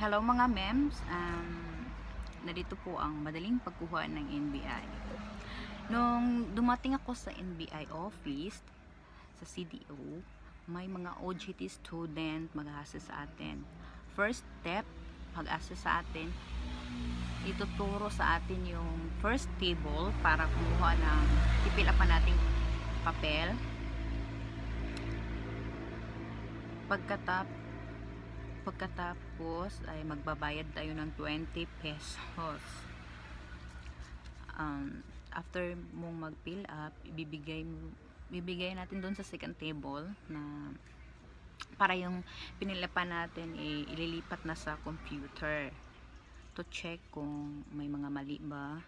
Hello mga mems, um, narito po ang madaling pagkuha ng NBI. Nung dumating ako sa NBI office, sa CDO, may mga OJT student mag-assess sa atin. First step, pag-assess sa atin, ituturo sa atin yung first table para kumuha ng ipila pa nating papel. Pagkatap pagkatapos ay magbabayad tayo ng 20 pesos. Um, after mong mag-fill up, ibibigay bibigay natin doon sa second table na para yung pinilapan natin eh, ililipat na sa computer to check kung may mga mali ba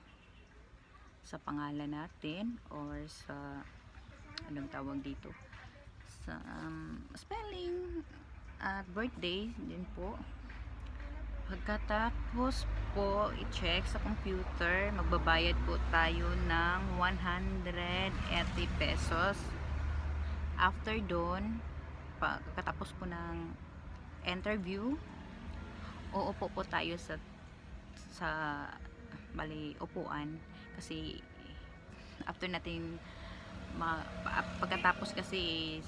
sa pangalan natin or sa anong tawag dito sa um, spelling at birthday din po. Pagkatapos po i-check sa computer magbabayad po tayo ng 180 pesos. After doon pagkatapos po ng interview uupo po tayo sa sa bali upuan. Kasi after natin ma, pa- pagkatapos kasi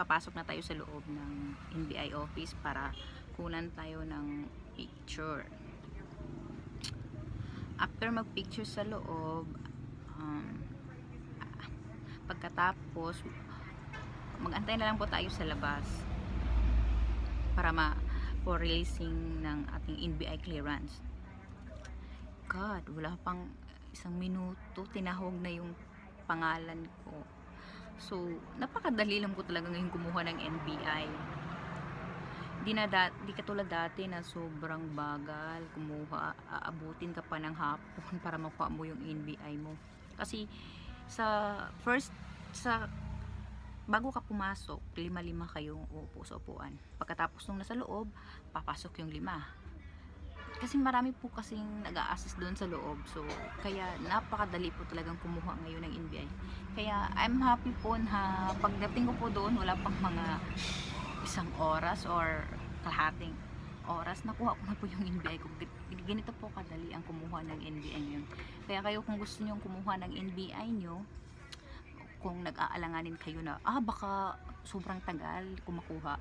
papasok na tayo sa loob ng NBI office para kunan tayo ng picture. After mag picture sa loob um, pagkatapos magantay na lang po tayo sa labas para ma for releasing ng ating NBI clearance. God, wala pang isang minuto tinahog na yung pangalan ko so napakadali lang ko talaga ngayon kumuha ng NBI di na dat, di katulad dati na sobrang bagal kumuha aabutin ka pa ng hapon para makuha mo yung NBI mo. Kasi sa first sa bago ka pumasok lima-lima kayong uupo sa upuan. Pagkatapos nung nasa loob papasok yung lima kasi marami po kasing nag-a-assist doon sa loob. So kaya napakadali po talagang kumuha ngayon ng NBI kaya I'm happy po na pagdating ko po doon wala pang mga isang oras or kalahating oras nakuha ko na po yung NBI ko. Gan- ganito po kadali ang kumuha ng NBI ngayon. Kaya kayo kung gusto nyo kumuha ng NBI nyo kung nag-aalanganin kayo na ah baka sobrang tagal kumakuha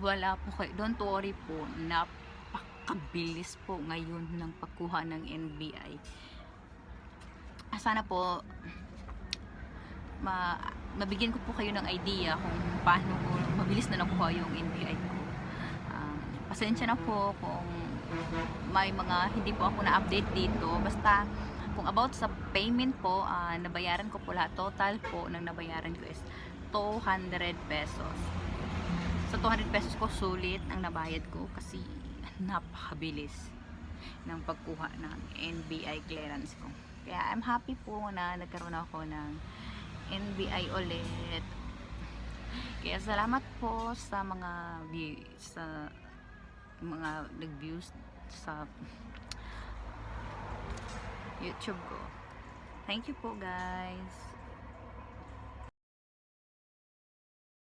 wala po kayo don't worry po napakabilis po ngayon ng pagkuha ng NBI Ah, sana po ma mabigyan ko po kayo ng idea kung paano mabilis na nakuha yung NBI ko. Um, pasensya na po kung may mga hindi po ako na-update dito. Basta kung about sa payment po, ah, nabayaran ko po lahat. Total po ng nabayaran ko is 200 pesos. Sa 200 pesos ko sulit ang nabayad ko kasi napakabilis ng pagkuha ng NBI clearance ko. Kaya I'm happy po na nagkaroon ako ng NBI ulit. Kaya salamat po sa mga view, sa mga nag-views sa YouTube ko. Thank you po guys.